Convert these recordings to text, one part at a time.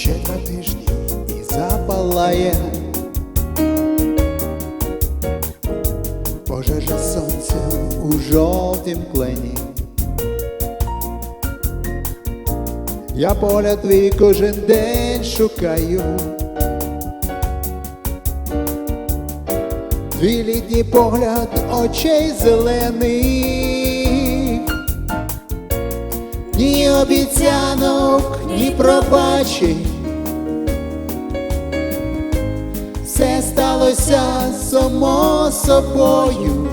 ще два тижні і запалає. Пожежа сонця у жовтім клені. Я погляд твій кожен день шукаю. Твій літній погляд очей зелених, ні обіцянок, ні пробачень. Все сталося само собою.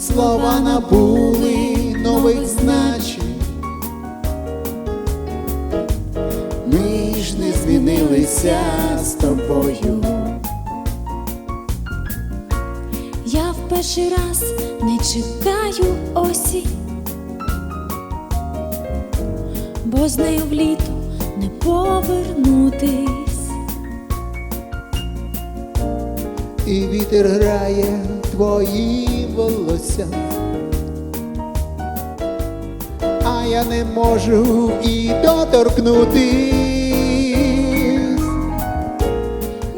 Слова набули нових значень. Ми ж не змінилися з тобою. Я в перший раз не чекаю осінь, бо з нею в літо не повернутись. і вітер грає твої волосся, а я не можу і доторкнутись,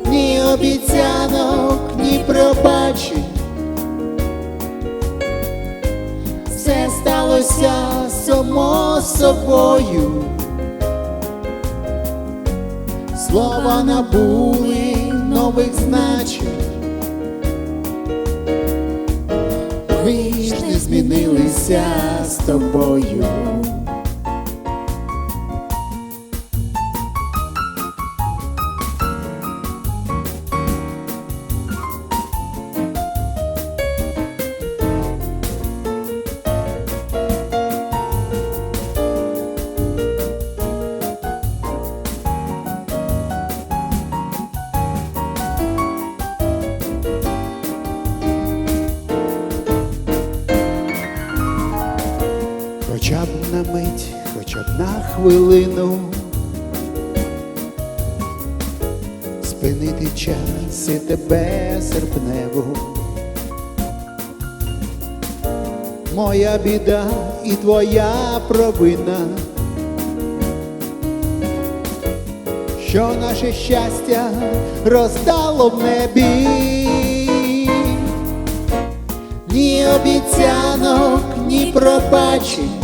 ні обіцянок, ні пробачень. Все сталося само собою. Слова набули нових значень. Ми ж не змінилися з тобою. На мить, хоча б на хвилину спинити час і тебе серпневу. Моя біда і твоя провина, що наше щастя роздало в небі ні обіцянок, ні пробачень.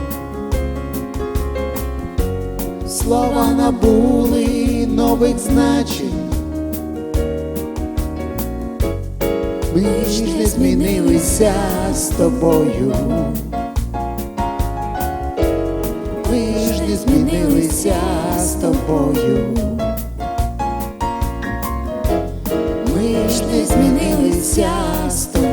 Слова набули нових значень. Ми ж не змінилися з тобою. Ми ж не змінилися з тобою. Ми ж не змінилися з тобою.